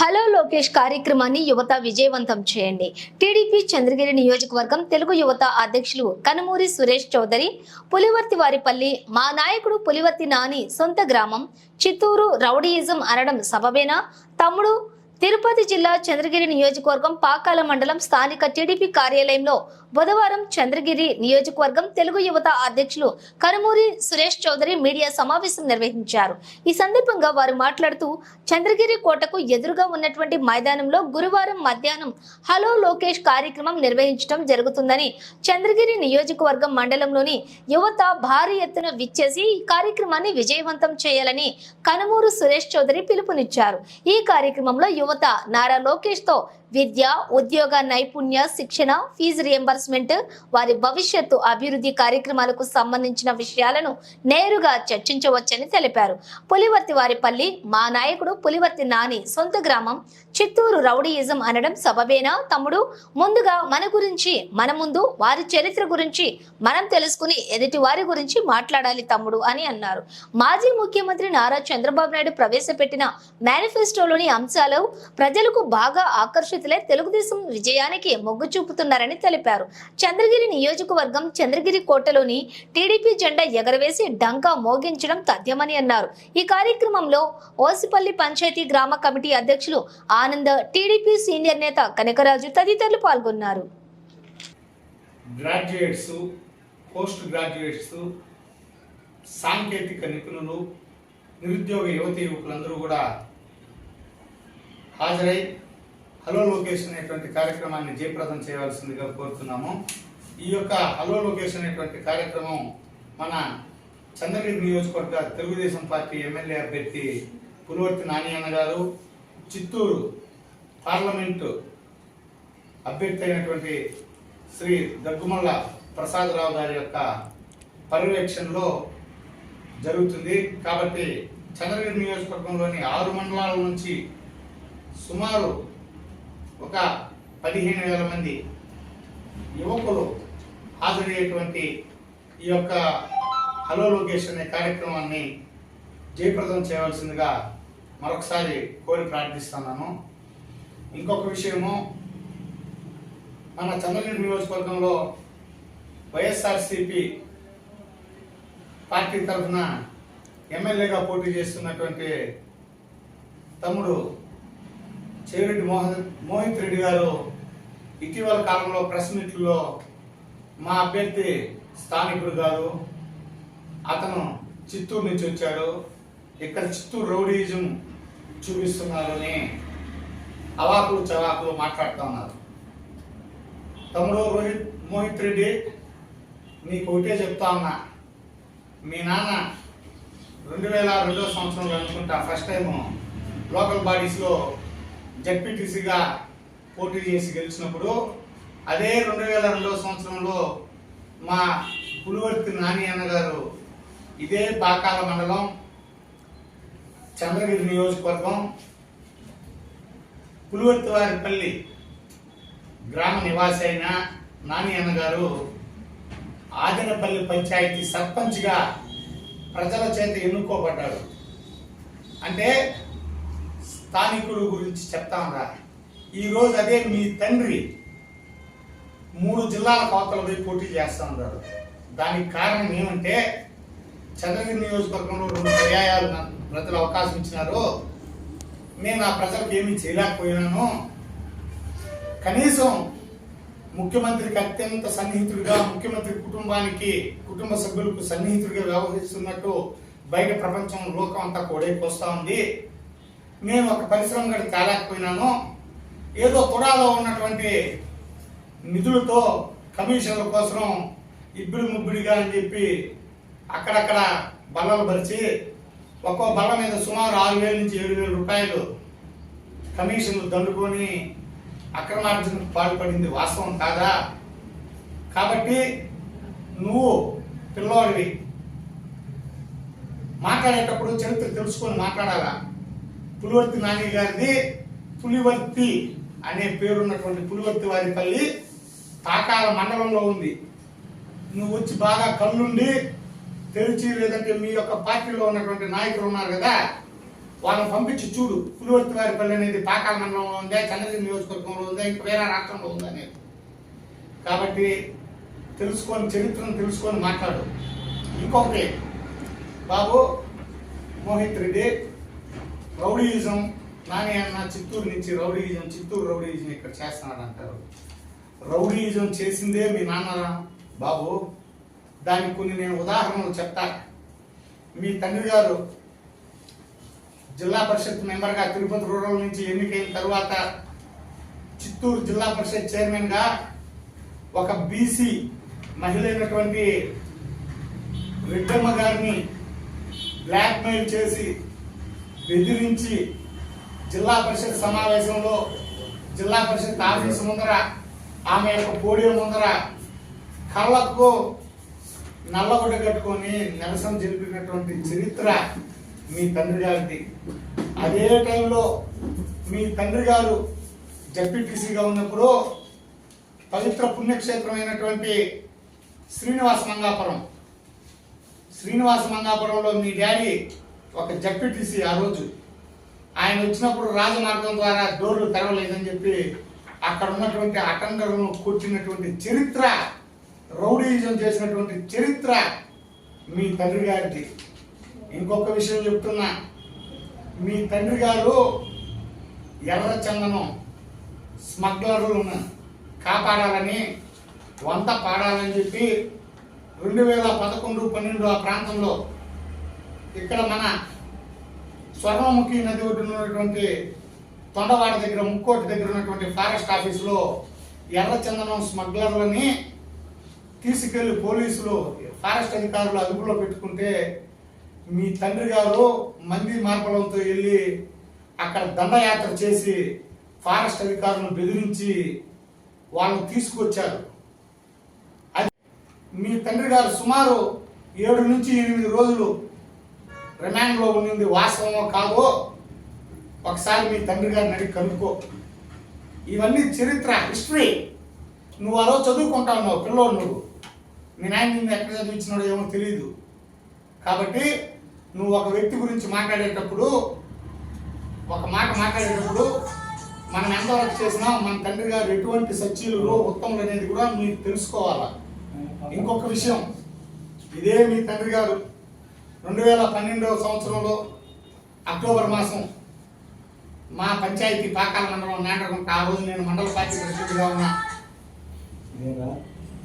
Hello Lokesh కార్యక్రమాన్ని యువత విజయవంతం చేయండి. టీడీపీ చంద్రగిరి నియోజకవర్గం తెలుగు యువత అధ్యక్షులు కనుమూరి సురేష్ చౌదరి పులివర్తి వారిపల్లి మా నాయకుడు పులివర్తి నాని సొంత గ్రామం చిత్తూరు రౌడీయిజం అనడం సబబేనా తమ్ముడు తిరుపతి జిల్లా చంద్రగిరి నియోజకవర్గం పాకాల మండలం స్థానిక టీడీపీ కార్యాలయంలో బుధవారం చంద్రగిరి నియోజకవర్గం తెలుగు యువత అధ్యక్షులు కనుమూరి సురేష్ చౌదరి మీడియా సమావేశం నిర్వహించారు. ఈ సందర్భంగా వారు మాట్లాడుతూ చంద్రగిరి కోటకు ఎదురుగా ఉన్నటువంటి మైదానంలో గురువారం మధ్యాహ్నం హలో లోకేష్ కార్యక్రమం నిర్వహించడం జరుగుతుందని చంద్రగిరి నియోజకవర్గం మండలంలోని యువత భారీ ఎత్తున విచ్చేసి ఈ కార్యక్రమాన్ని విజయవంతం చేయాలని కనుమూరు సురేష్ చౌదరి పిలుపునిచ్చారు. ఈ కార్యక్రమంలో యువత నారా లోకేష్తో విద్య ఉద్యోగ నైపుణ్య శిక్షణ ఫీజు రియంబర్స్మెంట్ వారి భవిష్యత్తు అభివృద్ధి కార్యక్రమాలకు సంబంధించిన విషయాలను నేరుగా చర్చించవచ్చని తెలిపారు. పులివర్తి వారిపల్లి మా నాయకుడు పులివర్తి నాని సొంత గ్రామం చిత్తూరు రౌడీయిజం అనడం సబబేనా? తమ్ముడు ముందుగా మన గురించి మన ముందు వారి చరిత్ర గురించి మనం తెలుసుకుని ఎదుటి వారి గురించి మాట్లాడాలి తమ్ముడు అని అన్నారు. మాజీ ముఖ్యమంత్రి నారా చంద్రబాబు నాయుడు ప్రవేశపెట్టిన మేనిఫెస్టోలోని అంశాలు ప్రజలకు బాగా ఆకర్షితులై తెలుగుదేశం విజయానికి మొగ్గు చూపుతున్నారని తెలిపారు. చంద్రగిరి నియోజకవర్గం చంద్రగిరి కోటలోని టీడీపీ జెండా ఎగరవేసి డంకా మోగించడం తథ్యమని అన్నారు. ఈ కార్యక్రమంలో ఓసిపల్లి పంచాయతీ గ్రామ కమిటీ అధ్యక్షులు ఆనంద్ టీడీపీ సీనియర్ నేత కనకరాజు తదితరులు పాల్గొన్నారు. గ్రాడ్యుయేట్స్ పోస్ట్ గ్రాడ్యుయేట్స్ సాంకేతిక నిపుణులు నిరుద్యోగ యువతి యువకులందరూ కూడా హాజరై హలో లోకేష్ అనేటువంటి కార్యక్రమాన్ని జయప్రదం చేయవలసిందిగా కోరుతున్నాము. ఈ యొక్క హలో లోకేష్ అనేటువంటి కార్యక్రమం మన చంద్రగిరి నియోజకవర్గ తెలుగుదేశం పార్టీ ఎమ్మెల్యే అభ్యర్థి పులివర్తి నాని అన్న గారు చిత్తూరు పార్లమెంటు అభ్యర్థి అయినటువంటి శ్రీ దగ్గుమల్ల ప్రసాదరావు గారి యొక్క పర్యవేక్షణలో జరుగుతుంది. కాబట్టి చంద్రగిరి నియోజకవర్గంలోని ఆరు మండలాల నుంచి సుమారు ఒక పదిహేను వేల మంది యువకులు హాజరయ్యేటువంటి ఈ యొక్క హలో లోకేష్ అనే కార్యక్రమాన్ని జయప్రదం చేయవలసిందిగా మరొకసారి కోరి ప్రార్థిస్తున్నాను. ఇంకొక విషయము మన చంద్రగిరి నియోజకవర్గంలో వైఎస్ఆర్సిపి పార్టీ తరఫున ఎమ్మెల్యేగా పోటీ చేస్తున్నటువంటి తమ్ముడు చెవిరెడ్డి మోహన్ మోహిత్ రెడ్డి గారు ఇటీవల కాలంలో ప్రెస్ మీట్లో మా అభ్యర్థి స్థానికుడు గారు అతను చిత్తూరు నుంచి వచ్చాడు. ఇక్కడ చిత్తూరు రౌడీజం చూపిస్తున్నారు అని అవాకులు చవాకులు మాట్లాడుతూ ఉన్నారు. తమ్ముడు రోహిత్ మోహిత్ రెడ్డి నీకు ఒకటే చెప్తా ఉన్నా. మీ నాన్న రెండు వేల రెండో సంవత్సరంలో అనుకుంటా ఫస్ట్ టైం లోకల్ బాడీస్లో జడ్పీటీసీగా పోటీ చేసి గెలిచినప్పుడు అదే రెండు వేల రెండవ సంవత్సరంలో మా పులివర్తి నాని అన్నగారు ఇదే పాకాల మండలం చంద్రగిరి నియోజకవర్గం పులివర్తి వారిపల్లి గ్రామ నివాసి అయిన నాని అన్నగారు ఆదినపల్లి పంచాయతీ సర్పంచ్గా ప్రజల చేత ఎన్నుకోబడ్డాడు అంటే స్థానికుడు గురించి చెప్తా ఉన్నా ఈరోజు అదే మీ తండ్రి మూడు జిల్లాల కోతలపై పోటీ చేస్తా ఉన్నారు దానికి కారణం ఏమంటే చంద్రగిరి నియోజకవర్గంలో రెండు పర్యాయాలు నాకు ప్రజలు అవకాశం ఇచ్చినారు. నేను ఆ ప్రజలకు ఏమీ చేయలేకపోయినాను కనీసం ముఖ్యమంత్రికి అత్యంత సన్నిహితుడిగా ముఖ్యమంత్రి కుటుంబానికి కుటుంబ సభ్యులకు సన్నిహితుడిగా వ్యవహరిస్తున్నట్టు బయట ప్రపంచం లోకం అంతా కోడైపోస్తా ఉంది. నేను ఒక పరిశ్రమ గడి తేలేకపోయినాను ఏదో తుడాలో ఉన్నటువంటి నిధులతో కమిషన్ల కోసం ఇబ్బడి ముబ్బిడిగా అని చెప్పి అక్కడక్కడ బల్లలు పరిచి ఒక్కో బల్ల మీద సుమారు ఆరు వేల నుంచి ఏడు వేల రూపాయలు కమిషన్లు దండుకొని అక్రమార్జనకు పాల్పడింది. వాస్తవం కాదా? కాబట్టి నువ్వు పిల్లోడివి. మాట్లాడేటప్పుడు చరిత్ర తెలుసుకొని మాట్లాడాలా? పులివర్తి నాని గారిది పులివర్తి అనే పేరున్నటువంటి పులివర్తి వారిపల్లి తాకాల మండలంలో ఉంది. నువ్వు వచ్చి బాగా కళ్ళుండి తెరిచి లేదంటే మీ యొక్క పార్టీలో ఉన్నటువంటి నాయకులు ఉన్నారు కదా వాళ్ళని పంపించి చూడు. పులివర్తి వారి పల్లి అనేది పాకాల మండలంలో ఉందా చంద్రగిరి నియోజకవర్గంలో ఉందా ఇంకా వేరే రాష్ట్రంలో ఉందా అనేది. కాబట్టి తెలుసుకొని చరిత్రను తెలుసుకొని మాట్లాడు. ఇంకొకటి బాబు మోహిత్ రెడ్డి రౌడీయిజం నాని అన్న చిత్తూరు నుంచి రౌడీయిజం చిత్తూరు రౌడీయిజం ఇక్కడ చేస్తున్నాడు అంటారు రౌడీయిజం చేసిందే మీ నాన్న బాబు దానికి కొన్ని నేను ఉదాహరణలు చెప్తా. మీ తండ్రి గారు జిల్లా పరిషత్ మెంబర్గా తిరుపతి రూరల్ నుంచి ఎన్నికైన తర్వాత చిత్తూరు జిల్లా పరిషత్ చైర్మన్గా ఒక బీసీ మహిళ అయినటువంటి రెడ్డమ్మ గారిని బ్లాక్మెయిల్ చేసి బెదిరించి జిల్లా పరిషత్ సమావేశంలో జిల్లా పరిషత్ ఆఫీస్ ముందర ఆమె యొక్క పోడియం ముందర కళ్ళకు నల్లగొడ్డ కట్టుకొని నిరసన జరిపినటువంటి చరిత్ర మీ తండ్రి గారిది. అదే టైంలో మీ తండ్రి గారు జడ్పీటీసీగా ఉన్నప్పుడు పవిత్ర పుణ్యక్షేత్రమైనటువంటి శ్రీనివాస మంగాపురం. శ్రీనివాస మంగాపురంలో మీ డాడీ ఒక జడ్పీటీసీ ఆ రోజు. ఆయన వచ్చినప్పుడు రాజమార్గం ద్వారా డోర్లు తెరవలేదని చెప్పి అక్కడ ఉన్నటువంటి అటంగలను కూర్చున్నటువంటి చరిత్ర రౌడీజం చేసినటువంటి చరిత్ర మీ తండ్రి గారిది. ఇంకొక విషయం చెప్తున్నా. మీ తండ్రి గారు ఎర్ర చందనం స్మగ్లర్లను కాపాడాలని వంత పాడాలని చెప్పి రెండు వేల పదకొండు పన్నెండు ఆ ప్రాంతంలో ఇక్కడ మన స్వర్ణముఖి నది ఒడ్డున ఉన్నటువంటి తొండవాడ దగ్గర ముక్కోటి దగ్గర ఉన్నటువంటి ఫారెస్ట్ ఆఫీసులో ఎర్ర చందనం స్మగ్లర్లని తీసుకెళ్ళి పోలీసులు ఫారెస్ట్ అధికారులు అదుపులో పెట్టుకుంటే మీ తండ్రి గారు మంది మార్పడంతో వెళ్ళి అక్కడ దండయాత్ర చేసి ఫారెస్ట్ అధికారులను బెదిరించి వాళ్ళని తీసుకొచ్చారు. అది మీ తండ్రి గారు సుమారు ఏడు నుంచి ఎనిమిది రోజులు రిమాండ్లో ఉండింది వాస్తవమో కాదో ఒకసారి మీ తండ్రి గారిని అడిగి కనుక్కో. ఇవన్నీ చరిత్ర హిస్టరీ. నువ్వు అలా చదువుకుంటావు చదువుకుంటా ఉన్నావు పిల్లోడు నువ్వు. మీ నాయన నిన్ను ఎక్కడ చదివించినాడో ఏమో తెలియదు కాబట్టి నువ్వు ఒక వ్యక్తి గురించి మాట్లాడేటప్పుడు ఒక మాట మాట్లాడేటప్పుడు మనం ఎంతవరకు చేసినా మన తండ్రి గారు ఎటువంటి సచ్చీలు ఉత్తములు అనేది కూడా మీకు తెలుసుకోవాలా. ఇంకొక విషయం ఇదే మీ తండ్రి గారు రెండు వేల పన్నెండవ సంవత్సరంలో అక్టోబర్ మాసం మా పంచాయతీ పాకాల మండలం నాటకం ఆ రోజు నేను మండల పార్టీ ప్రెసిడెంట్గా ఉన్నా.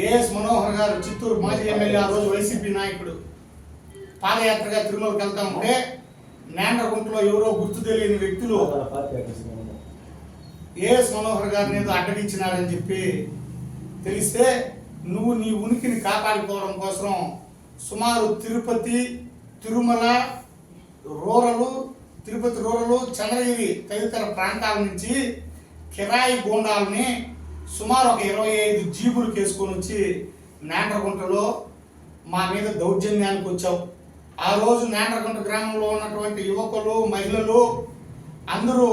ఏఎస్ మనోహర్ గారు చిత్తూరు మాజీ ఎమ్మెల్యే ఆ రోజు వైసీపీ నాయకుడు. పాదయాత్రగా తిరుమలకి వెళ్తా. ఉంటే నేండ్రగుంటలో ఎవరో గుర్తు తెలియని వ్యక్తులు ఏఎస్ మనోహర్ గారిని ఏదో అడ్డగించినారని చెప్పి తెలిస్తే నువ్వు నీ ఉనికిని కాపాడుకోవడం కోసం సుమారు తిరుపతి తిరుమల రూరలు తిరుపతి రూరలు చంద్రగిరి తదితర ప్రాంతాల నుంచి కిరాయి బోండాలని సుమారు ఒక ఇరవై ఐదు జీపులు కేసుకొని వచ్చి నేండ్రగుంటలో మా మీద దౌర్జన్యానికి వచ్చావు ఆ రోజు నేండ్రగుంట గ్రామంలో ఉన్నటువంటి యువకులు మహిళలు అందరూ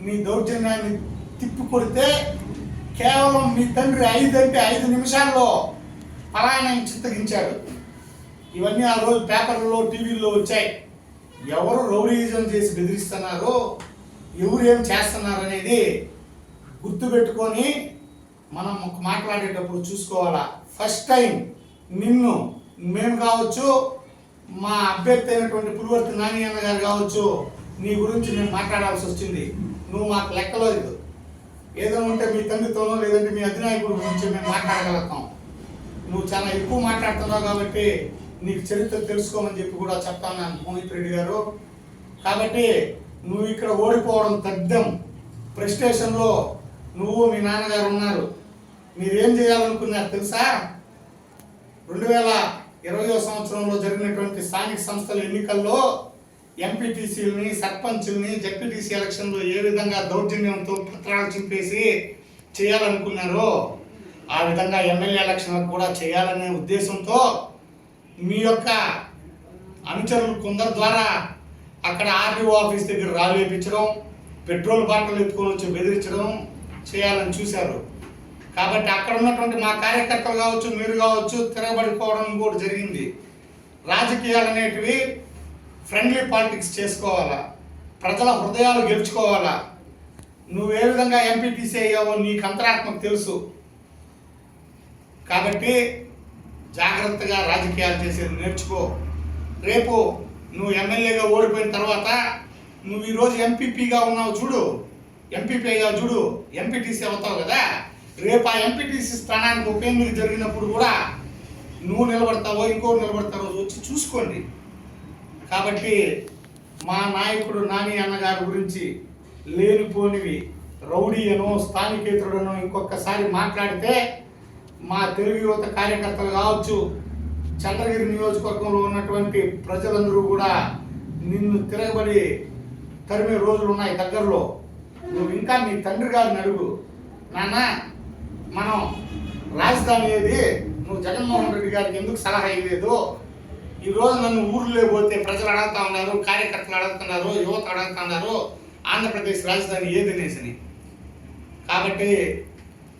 మీ దౌర్జన్యాన్ని తిప్పి కొడితే కేవలం మీ తండ్రి ఐదు అంటే ఐదు నిమిషాల్లో పలాయనం చిత్తగించాడు ఇవన్నీ ఆ రోజు పేపర్లో టీవీల్లో వచ్చాయి. ఎవరు రౌడీయిజం చేసి బెదిరిస్తున్నారో ఎవరు ఏం చేస్తున్నారు అనేది గుర్తుపెట్టుకొని మనం మాట్లాడేటప్పుడు చూసుకోవాలా. ఫస్ట్ టైం నిన్ను మేము కావచ్చు మా అభ్యర్థి అయినటువంటి పులివర్తి నాని అన్న గారు కావచ్చు నీ గురించి మేము మాట్లాడాల్సి వచ్చింది. నువ్వు మాకు లెక్కలో లేదు ఏదో ఉంటే మీ తండ్రితోనో లేదంటే మీ అధినాయకుడి గురించి మేము మాట్లాడగలుగుతాం. నువ్వు చాలా ఎక్కువ మాట్లాడుతున్నావు కాబట్టి నీకు చరిత్ర తెలుసుకోమని చెప్పి కూడా చెప్తాను మోహిత్ రెడ్డి గారు. కాబట్టి నువ్వు ఇక్కడ ఓడిపోవడం తథ్యం ప్రెస్టేషన్లో నువ్వు మీ నాన్నగారు ఉన్నారు. మీరేం చేయాలనుకున్నారు తెలుసా? రెండు వేల ఇరవయో సంవత్సరంలో జరిగినటువంటి స్థానిక సంస్థల ఎన్నికల్లో ఎంపీటీసీలని సర్పంచుల్ని జడ్పీటీసీ ఎలక్షన్లో ఏ విధంగా దౌర్జన్యంతో పత్రాలు చింపేసి చేయాలనుకున్నారో ఆ విధంగా ఎమ్మెల్యే ఎలక్షన్లకు కూడా చేయాలనే ఉద్దేశంతో మీ యొక్క అనుచరులు కొందరు ద్వారా అక్కడ ఆర్డీఓ ఆఫీస్ దగ్గర రాళ్ళు వేయించడం పెట్రోల్ బాటలు ఎత్తుకొని వచ్చి బెదిరించడం చేయాలని చూశారు. కాబట్టి అక్కడ ఉన్నటువంటి మా కార్యకర్తలు కావచ్చు మీరు కావచ్చు తిరగబడిపోవడం కూడా జరిగింది. రాజకీయాలు అనేటివి ఫ్రెండ్లీ పాలిటిక్స్ చేసుకోవాలా? ప్రజల హృదయాలు గెలుచుకోవాలా? నువ్వు ఏ విధంగా ఎంపీటీసీ అయ్యావో నీకు అంతరాత్మకు తెలుసు. కాబట్టి జాగ్రత్తగా రాజకీయాలు చేసేది నేర్చుకో. రేపు నువ్వు ఎమ్మెల్యేగా ఓడిపోయిన తర్వాత నువ్వు ఈరోజు ఎంపీపీగా ఉన్నావు చూడు. ఎంపీపీ అయ్యావు చూడు. ఎంపీటీసీ అవుతావు కదా. రేపు ఆ ఎంపీటీసీ స్థానానికి ఉప ఎన్నిక జరిగినప్పుడు కూడా నువ్వు నిలబడతావో ఇంకో నిలబడతావో వచ్చి చూసుకోండి. కాబట్టి మా నాయకుడు నాని అన్నగారి గురించి లేనిపోనివి రౌడీ అనో స్థానికేతరుడనో ఇంకొకసారి మాట్లాడితే మా తెలుగు యువత కార్యకర్తలు కావచ్చు చంద్రగిరి నియోజకవర్గంలో ఉన్నటువంటి ప్రజలందరూ కూడా నిన్ను తిరగబడి తరిమే రోజులు ఉన్నాయి దగ్గరలో. నువ్వు ఇంకా మీ తండ్రి గారిని అడుగు. నాన్న మనం రాజధాని ఏది? నువ్వు జగన్మోహన్ రెడ్డి గారికి ఎందుకు సలహా ఇవ్వలేదు? ఈ రోజు నన్ను ఊర్లో పోతే ప్రజలు అడుగుతా ఉన్నారు కార్యకర్తలు అడుగుతున్నారు యువత అడుగుతున్నారు ఆంధ్రప్రదేశ్ రాజధాని ఏదనేసి కాబట్టి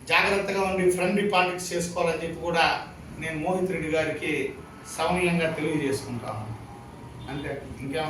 జాగ్రత్తగా ఉండి ఫ్రెండ్లీ పాలిటిక్స్ చేసుకోవాలని చెప్పి కూడా నేను మోహిత్ రెడ్డి గారికి సమయంగా తెలియజేసుకుంటాను. అంతే. ఇంకేం